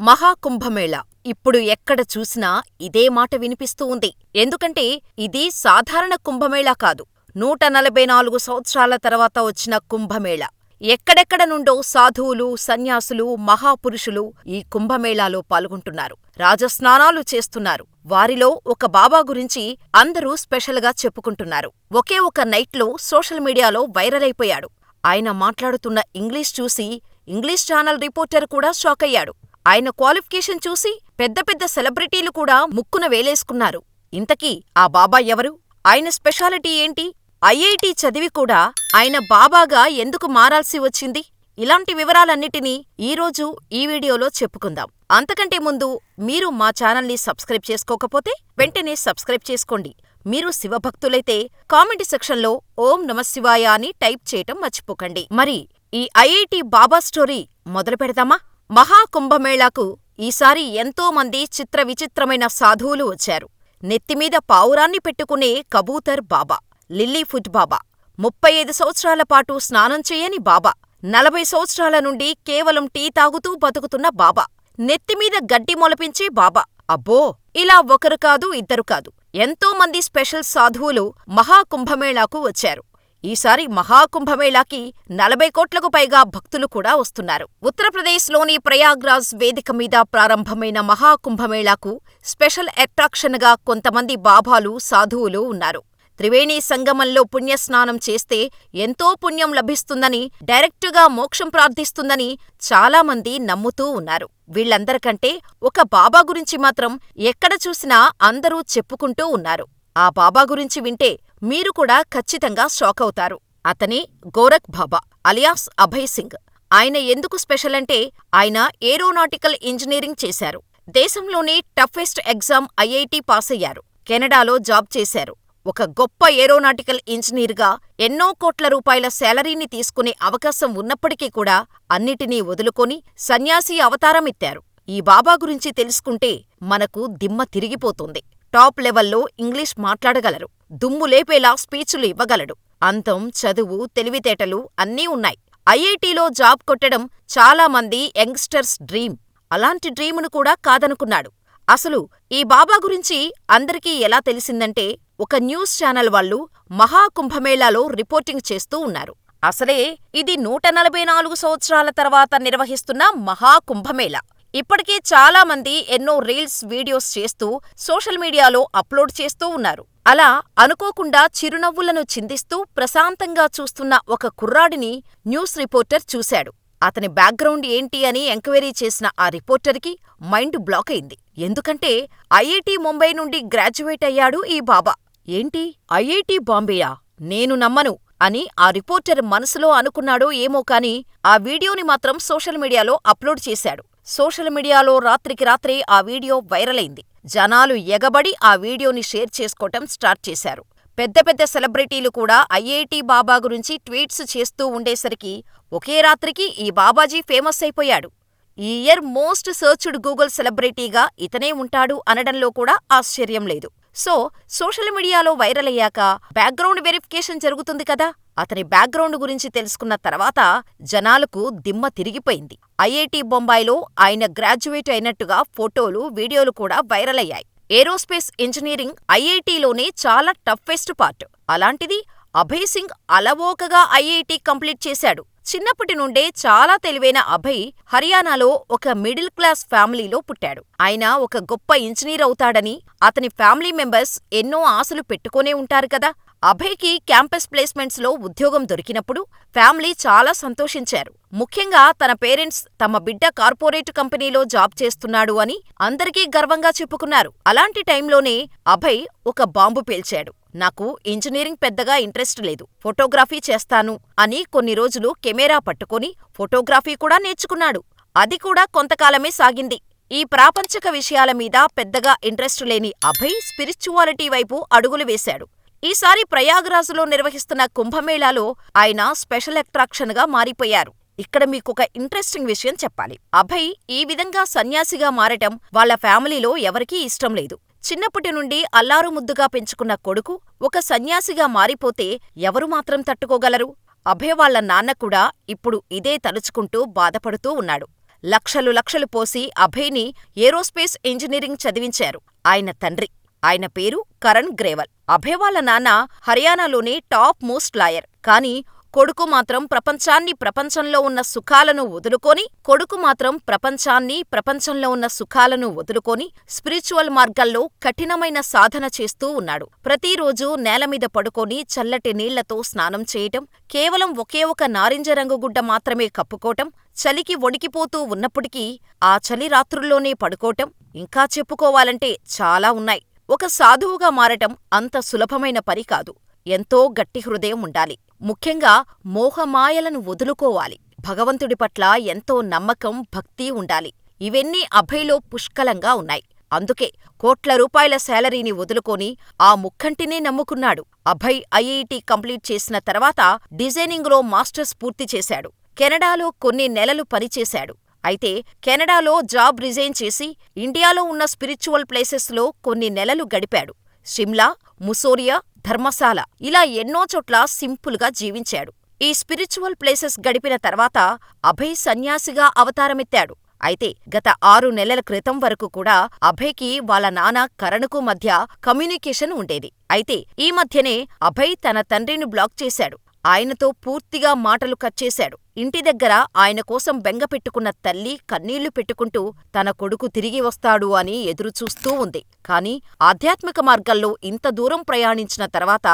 మహాకుంభమేళా ఇప్పుడు ఎక్కడ చూసినా ఇదే మాట వినిపిస్తూ ఉంది. ఎందుకంటే ఇది సాధారణ కుంభమేళా కాదు. నూట నలభై నాలుగు సంవత్సరాల తర్వాత వచ్చిన కుంభమేళా. ఎక్కడెక్కడ నుండో సాధువులు, సన్యాసులు, మహాపురుషులు ఈ కుంభమేళాలో పాల్గొంటున్నారు. రాజస్నానాలు చేస్తున్నారు. వారిలో ఒక బాబా గురించి అందరూ స్పెషల్గా చెప్పుకుంటున్నారు. ఒకే ఒక నైట్లో సోషల్ మీడియాలో వైరల్ అయిపోయాడు. ఆయన మాట్లాడుతున్న ఇంగ్లీష్ చూసి ఇంగ్లీష్ ఛానల్ రిపోర్టర్ కూడా షాకయ్యాడు. ఆయన క్వాలిఫికేషన్ చూసి పెద్ద పెద్ద సెలబ్రిటీలు కూడా ముక్కున వేలేసుకున్నారు. ఇంతకీ ఆ బాబా ఎవరు? ఆయన స్పెషాలిటీ ఏంటి? ఐఐటీ చదివి కూడా ఆయన బాబాగా ఎందుకు మారాల్సి వచ్చింది? ఇలాంటి వివరాలన్నిటినీ ఈరోజు ఈ వీడియోలో చెప్పుకుందాం. అంతకంటే ముందు మీరు మా ఛానల్ని సబ్స్క్రైబ్ చేసుకోకపోతే వెంటనే సబ్స్క్రైబ్ చేసుకోండి. మీరు శివభక్తులైతే కామెంట్ సెక్షన్లో ఓం నమశివాయ అని టైప్ చేయటం మర్చిపోకండి. మరి ఈ ఐఐటి బాబా స్టోరీ మొదలు పెడదామా? మహాకుంభమేళాకు ఈసారి ఎంతో మంది చిత్ర విచిత్రమైన సాధువులు వచ్చారు. నెత్తిమీద పావురాన్ని పెట్టుకునే కబూతర్ బాబా, లిల్లీఫుట్ బాబా, ముప్పై ఐదు సంవత్సరాల పాటు స్నానం చేయని బాబా, నలభై సంవత్సరాల నుండి కేవలం టీ తాగుతూ బతుకుతున్న బాబా, నెత్తిమీద గడ్డి మొలపించే బాబా. అబ్బో! ఇలా ఒకరు కాదు ఇద్దరు కాదు. ఎంతో మంది స్పెషల్ సాధువులు మహాకుంభమేళాకు వచ్చారు. ఈసారి మహాకుంభమేళాకి నలభై కోట్లకు పైగా భక్తులు కూడా వస్తున్నారు. ఉత్తరప్రదేశ్లోని ప్రయాగ్రాజ్ వేదిక మీద ప్రారంభమైన మహాకుంభమేళాకు స్పెషల్ అట్రాక్షన్గా కొంతమంది బాబాలు, సాధువులు ఉన్నారు. త్రివేణి సంగమంలో పుణ్యస్నానం చేస్తే ఎంతో పుణ్యం లభిస్తుందని, డైరెక్టుగా మోక్షం ప్రార్థిస్తుందని చాలామంది నమ్ముతూ ఉన్నారు. వీళ్ళందరికంటే ఒక బాబా గురించి మాత్రం ఎక్కడ చూసినా అందరూ చెప్పుకుంటూ ఉన్నారు. ఆ బాబా గురించి వింటే మీరు కూడా ఖచ్చితంగా షాకవుతారు. అతనే గోరఖ్ బాబా అలియాస్ అభయ్ సింగ్. ఆయన ఎందుకు స్పెషల్ అంటే ఆయన ఏరోనాటికల్ ఇంజనీరింగ్ చేశారు. దేశంలోనే టఫెస్ట్ ఎగ్జామ్ ఐఐటి పాసయ్యారు. కెనడాలో జాబ్ చేశారు. ఒక గొప్ప ఏరోనాటికల్ ఇంజనీర్గా ఎన్నో కోట్ల రూపాయల శాలరీని తీసుకునే అవకాశం ఉన్నప్పటికీ కూడా అన్నిటినీ వదులుకొని సన్యాసి అవతారమెత్తారు. ఈ బాబా గురించి తెలుసుకుంటే మనకు దిమ్మ తిరిగిపోతుంది. టాప్ లెవెల్లో ఇంగ్లీష్ మాట్లాడగలరు. దుమ్ము లేపేలా స్పీచులు ఇవ్వగలడు. అంతం, చదువు, తెలివితేటలు అన్నీ ఉన్నాయి. ఐఐటీలో జాబ్ కొట్టడం చాలా మంది యంగ్స్టర్స్ డ్రీమ్. అలాంటి డ్రీమును కూడా కాదనుకున్నాడు. అసలు ఈ బాబా గురించి అందరికీ ఎలా తెలిసిందంటే ఒక న్యూస్ ఛానల్ వాళ్ళు మహాకుంభమేళాలో రిపోర్టింగ్ చేస్తూ ఉన్నారు. అసలే ఇది నూట నలభై నాలుగు సంవత్సరాల తర్వాత నిర్వహిస్తున్న మహాకుంభమేళా. ఇప్పటికే చాలా మంది ఎన్నో రీల్స్, వీడియోస్ చేస్తూ సోషల్ మీడియాలో అప్లోడ్ చేస్తూ ఉన్నారు. అలా అనుకోకుండా చిరునవ్వులను చిందిస్తూ ప్రశాంతంగా చూస్తున్న ఒక కుర్రాడిని న్యూస్ రిపోర్టర్ చూశాడు. అతని బ్యాక్గ్రౌండ్ ఏంటి అని ఎంక్వైరీ చేసిన ఆ రిపోర్టర్కి మైండ్ బ్లాక్ అయింది. ఎందుకంటే ఐఐటి ముంబై నుండి గ్రాడ్యుయేట్ అయ్యాడు ఈ బాబా. ఏంటి ఐఐటి బాంబేయా? నేను నమ్మను అని ఆ రిపోర్టర్ మనసులో అనుకున్నాడో ఏమో కాని ఆ వీడియోని మాత్రం సోషల్ మీడియాలో అప్లోడ్ చేశాడు. సోషల్ మీడియాలో రాత్రికి రాత్రే ఆ వీడియో వైరల్ అయింది. జనాలు ఎగబడి ఆ వీడియోని షేర్ చేసుకోవటం స్టార్ట్ చేశారు. పెద్ద పెద్ద సెలబ్రిటీలు కూడా ఐఐటి బాబా గురించి ట్వీట్స్ చేస్తూ ఉండేసరికి ఒకే రాత్రికి ఈ బాబాజీ ఫేమస్ అయిపోయాడు. ఈ ఇయర్ మోస్ట్ సర్చ్డ్ గూగుల్ సెలబ్రిటీగా ఇతనే ఉంటాడు అనడంలో కూడా ఆశ్చర్యం లేదు. సో సోషల్ మీడియాలో వైరల్ అయ్యాక బ్యాక్గ్రౌండ్ వెరిఫికేషన్ జరుగుతుంది కదా! అతని బ్యాక్గ్రౌండ్ గురించి తెలుసుకున్న తర్వాత జనాలకు దిమ్మ తిరిగిపోయింది. ఐఐటి బొంబాయిలో ఆయన గ్రాడ్యుయేట్ అయినట్టుగా ఫోటోలు, వీడియోలు కూడా వైరల్ అయ్యాయి. ఏరోస్పేస్ ఇంజనీరింగ్ ఐఐటిలోనే చాలా టఫెస్ట్ పార్ట్. అలాంటిది అభయ్ సింగ్ అలవోకగా ఐఐటి కంప్లీట్ చేశాడు. చిన్నప్పటి నుండే చాలా తెలివైన అభయ్ హర్యానాలో ఒక మిడిల్ క్లాస్ ఫ్యామిలీలో పుట్టాడు. ఆయన ఒక గొప్ప ఇంజనీర్ అవుతాడని అతని ఫ్యామిలీ మెంబర్స్ ఎన్నో ఆశలు పెట్టుకునే ఉంటారు కదా! అభయ్కి క్యాంపస్ ప్లేస్మెంట్స్లో ఉద్యోగం దొరికినప్పుడు ఫ్యామిలీ చాలా సంతోషించారు. ముఖ్యంగా తన పేరెంట్స్ తమ బిడ్డ కార్పొరేట్ కంపెనీలో జాబ్ చేస్తున్నాడు అని అందరికీ గర్వంగా చెప్పుకున్నారు. అలాంటి టైంలోనే అభయ్ ఒక బాంబు పేల్చాడు. నాకు ఇంజనీరింగ్ పెద్దగా ఇంట్రెస్ట్ లేదు. ఫోటోగ్రఫీ చేస్తాను అని కొన్ని రోజులు కెమెరా పట్టుకుని ఫోటోగ్రఫీ కూడా నేర్చుకున్నాడు. అది కూడా కొంతకాలమే సాగింది. ఈ ప్రాపంచిక విషయాల మీద పెద్దగా ఇంట్రెస్ట్ లేని అభయ్ స్పిరిచువాలిటీ వైపు అడుగులు వేశాడు. ఈసారి ప్రయాగరాజులో నిర్వహిస్తున్న కుంభమేళాలో ఆయన స్పెషల్ అట్రాక్షన్గా మారిపోయారు. ఇక్కడ మీకొక ఇంట్రెస్టింగ్ విషయం చెప్పాలి. అభయ్ ఈ విధంగా సన్యాసిగా మారటం వాళ్ళ ఫ్యామిలీలో ఎవరికీ ఇష్టం లేదు. చిన్నప్పటి నుండి అల్లారుముద్దుగా పెంచుకున్న కొడుకు ఒక సన్యాసిగా మారిపోతే ఎవరు మాత్రం తట్టుకోగలరు? అభయ్ వాళ్ళ నాన్న కూడా ఇప్పుడు ఇదే తలుచుకుంటూ బాధపడుతూ ఉన్నాడు. లక్షలు లక్షలు పోసి అభయ్ని ఏరోస్పేస్ ఇంజనీరింగ్ చదివించారు ఆయన తండ్రి. ఆయన పేరు కరణ్ గ్రేవల్. అభయ్ వాళ్ళ నాన్న హర్యానాలోని టాప్ మోస్ట్ లాయర్. కానీ కొడుకు మాత్రం ప్రపంచాన్ని ప్రపంచంలో ఉన్న సుఖాలను వదులుకొని కొడుకు మాత్రం ప్రపంచాన్ని ప్రపంచంలో ఉన్న సుఖాలను వదులుకొని స్పిరిచువల్ మార్గాల్లో కఠినమైన సాధన చేస్తూ ఉన్నాడు. ప్రతిరోజూ నేలమీద పడుకొని చల్లటి నీళ్ళతో స్నానం చేయటం, కేవలం ఒకే ఒక నారింజ రంగు గుడ్డ మాత్రమే కప్పుకోటం, చలికి వణికిపోతూ ఉన్నప్పటికీ ఆ చలి రాత్రుల్లోనే పడుకోటం, ఇంకా చెప్పుకోవాలంటే చాలా ఉన్నాయి. ఒక సాధువుగా మారటం అంత సులభమైన పని కాదు. ఎంతో గట్టి హృదయం ఉండాలి. ముఖ్యంగా మోహమాయలను వదులుకోవాలి. భగవంతుడి పట్ల ఎంతో నమ్మకం, భక్తి ఉండాలి. ఇవన్నీ అభయ్లో పుష్కలంగా ఉన్నాయి. అందుకే కోట్ల రూపాయల శాలరీని వదులుకొని ఆ ముక్కంటినే నమ్ముకున్నాడు. అభయ్ ఐఐటి కంప్లీట్ చేసిన తర్వాత డిజైనింగులో మాస్టర్స్ పూర్తి చేశాడు. కెనడాలో కొన్ని నెలలు పనిచేశాడు. అయితే కెనడాలో జాబ్ రిజైన్ చేసి ఇండియాలో ఉన్న స్పిరిచువల్ ప్లేసెస్లో కొన్ని నెలలు గడిపాడు. షిమ్లా, ముసోరియా ధర్మశాల ఇలా ఎన్నో చోట్ల సింపుల్గా జీవించాడు. ఈ స్పిరిచువల్ ప్లేసెస్ గడిపిన తర్వాత అభయ్ సన్యాసిగా అవతారమెత్తాడు. అయితే గత ఆరు నెలల క్రితం వరకు కూడా అభయ్కి వాళ్ళ నాన్న కరణ్కు మధ్య కమ్యూనికేషన్ ఉండేది. అయితే ఈ మధ్యనే అభయ్ తన తండ్రిని బ్లాక్ చేశాడు. ఆయనతో పూర్తిగా మాటలు కట్ చేశాడు. ఇంటి దగ్గర ఆయన కోసం బెంగ పెట్టుకున్న తల్లి కన్నీళ్ళు పెట్టుకుంటూ తన కొడుకు తిరిగి వస్తాడు అని ఎదురుచూస్తూ ఉంది. కాని ఆధ్యాత్మిక మార్గంలో ఇంత దూరం ప్రయాణించిన తర్వాత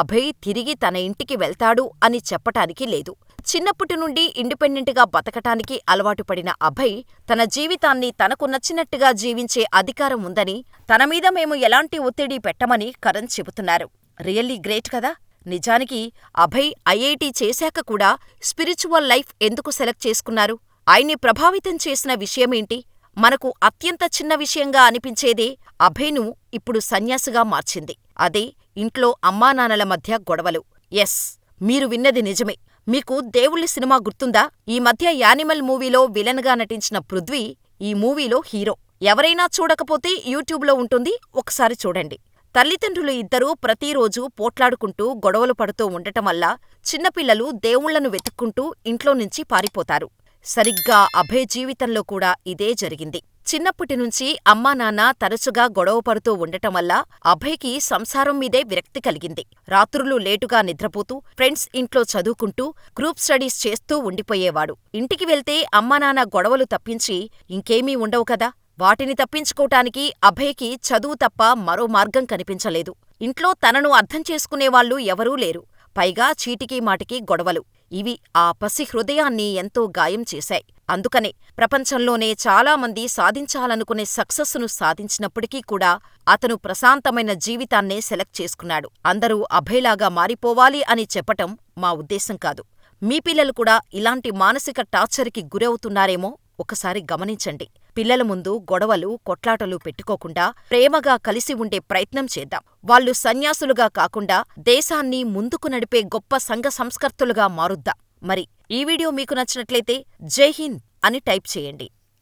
అభయ్ తిరిగి తన ఇంటికి వెళ్తాడు అని చెప్పటానికి లేదు. చిన్నప్పటి నుండి ఇండిపెండెంట్గా బతకటానికి అలవాటుపడిన అభయ్ తన జీవితాన్ని తనకు నచ్చినట్టుగా జీవించే అధికారం ఉందని, తన మీద మేము ఎలాంటి ఒత్తిడి పెట్టమని కరణ్ చెబుతున్నారు. రియల్లీ గ్రేట్ కదా! నిజానికి అభయ్ ఐఐటి చేశాక కూడా స్పిరిచువల్ లైఫ్ ఎందుకు సెలెక్ట్ చేసుకున్నారు? ఆయన్ని ప్రభావితం చేసిన విషయమేంటి? మనకు అత్యంత చిన్న విషయంగా అనిపించేదే అభయ్ను ఇప్పుడు సన్యాసిగా మార్చింది. అదే ఇంట్లో అమ్మానాన్నల మధ్య గొడవలు. ఎస్, మీరు విన్నది నిజమే. మీకు దేవుళ్ళ సినిమా గుర్తుందా? ఈ మధ్య యానిమల్ మూవీలో విలన్గా నటించిన పృథ్వీ ఈ మూవీలో హీరో. ఎవరైనా చూడకపోతే యూట్యూబ్లో ఉంటుంది, ఒకసారి చూడండి. తల్లిదండ్రులు ఇద్దరూ ప్రతిరోజూ పోట్లాడుకుంటూ గొడవలు పడుతూ ఉండటం వల్ల చిన్నపిల్లలు దేవుళ్ళను వెతుక్కుంటూ ఇంట్లో నుంచి పారిపోతారు. సరిగ్గా అభయ్ జీవితంలో కూడా ఇదే జరిగింది. చిన్నప్పటి నుంచి అమ్మానాన్న తరచుగా గొడవపడుతూ ఉండటం వల్ల అభయ్కి సంసారం మీదే విరక్తి కలిగింది. రాత్రులు లేటుగా నిద్రపోతూ, ఫ్రెండ్స్ ఇంట్లో చదువుకుంటూ, గ్రూప్ స్టడీస్ చేస్తూ ఉండిపోయేవాడు. ఇంటికి వెళ్తే అమ్మానాన్న గొడవలు తప్పించి ఇంకేమీ ఉండవు కదా! వాటిని తప్పించుకోటానికి అభయ్కి చదువు తప్ప మరో మార్గం కనిపించలేదు. ఇంట్లో తనను అర్థం చేసుకునేవాళ్ళు ఎవరూ లేరు. పైగా చీటికీ మాటికీ గొడవలు. ఇవి ఆ పసి హృదయాన్ని ఎంతో గాయం చేశాయి. అందుకనే ప్రపంచంలోనే చాలామంది సాధించాలనుకునే సక్సెస్ను సాధించినప్పటికీ కూడా అతను ప్రశాంతమైన జీవితాన్నే సెలెక్ట్ చేసుకున్నాడు. అందరూ అభయ్లాగా మారిపోవాలి అని చెప్పటం మా ఉద్దేశం కాదు. మీ పిల్లలు కూడా ఇలాంటి మానసిక టార్చర్కి గురవుతున్నారేమో ఒకసారి గమనించండి. పిల్లల ముందు గొడవలు, కొట్లాటలు పెట్టుకోకుండా ప్రేమగా కలిసి ఉండే ప్రయత్నం చేద్దాం. వాళ్ళు సన్యాసులుగా కాకుండా దేశాన్ని ముందుకు నడిపే గొప్ప సంఘ సంస్కర్తలుగా మారుద్దాం. మరి ఈ వీడియో మీకు నచ్చినట్లయితే జై హింద్ అని టైప్ చేయండి.